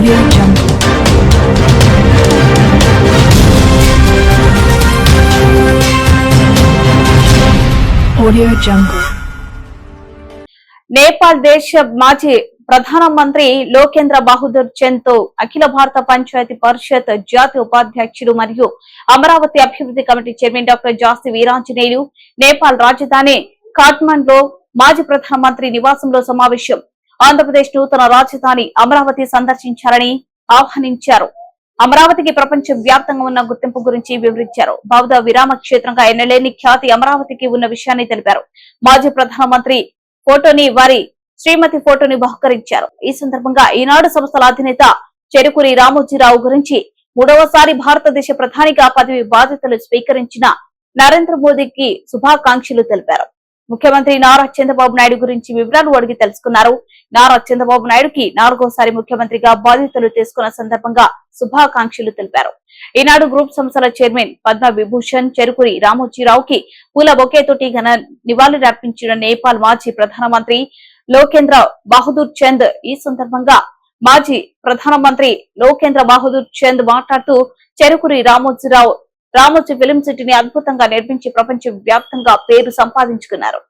Audio Jungle. Audio Jungle. Nepal దేశ మాజీ ప్రధానమంత్రి లోకేంద్ర బహదూర్ చంద్తో అఖిల భారత పంచాయతీ పరిషత్ జాతీయ ఉపాధ్యక్షుడు మరియు అమరావతి అభివృద్ధి committee chairman doctor Jasti Veeranjaneyulu Nepal రాజధాని కాట్మండ్లో మాజీ ప్రధానమంత్రి నివాసంలో సమావేశం ఆంధ్రప్రదేశ్ నూతన రాజధాని అమరావతి సందర్శించారని ఆహ్వానించారు. అమరావతికి ప్రపంచ వ్యాప్తంగా ఉన్న గుర్తింపు గురించి వివరించారు. బౌద్ధ విరామ క్షేత్రంగా ఎన్నలేని ఖ్యాతి అమరావతికి ఉన్న విషయాన్ని తెలిపారు. మాజీ ప్రధానమంత్రి ఫోటోని వారి శ్రీమతి ఫోటోని బహుకరించారు. ఈ సందర్భంగా ఈనాడు సంస్థల అధినేత చెరుకురి రామోజీరావు గురించి మూడవసారి భారతదేశ ప్రధానిగా పదవి బాధ్యతలు స్వీకరించిన నరేంద్ర మోదీకి శుభాకాంక్షలు తెలిపారు. ముఖ్యమంత్రి నారా చంద్రబాబు నాయుడు గురించి వివరాలు అడిగి తెలుసుకున్నారు. నారా చంద్రబాబు నాయుడుకి నాలుగోసారి ముఖ్యమంత్రిగా బాధ్యతలు తీసుకున్న సందర్భంగా శుభాకాంక్షలు తెలిపారు. ఈనాడు గ్రూప్ సంస్థల చైర్మన్ పద్మ విభూషణ్ చెరుకురి రామోజీరావుకి పూల బొకేతోటి ఘన నివాళులర్పించిన నేపాల్ మాజీ ప్రధానమంత్రి లోకేంద్ర బహదూర్ చంద్ ఈ సందర్భంగా మాజీ ప్రధానమంత్రి లోకేంద్ర బహదూర్ చంద్ మాట్లాడుతూ చెరుకురి రామోజీరావు రామోజీ ఫిలిం సిటీని అద్భుతంగా నిర్మించి ప్రపంచ వ్యాప్తంగా పేరు సంపాదించుకున్నారు.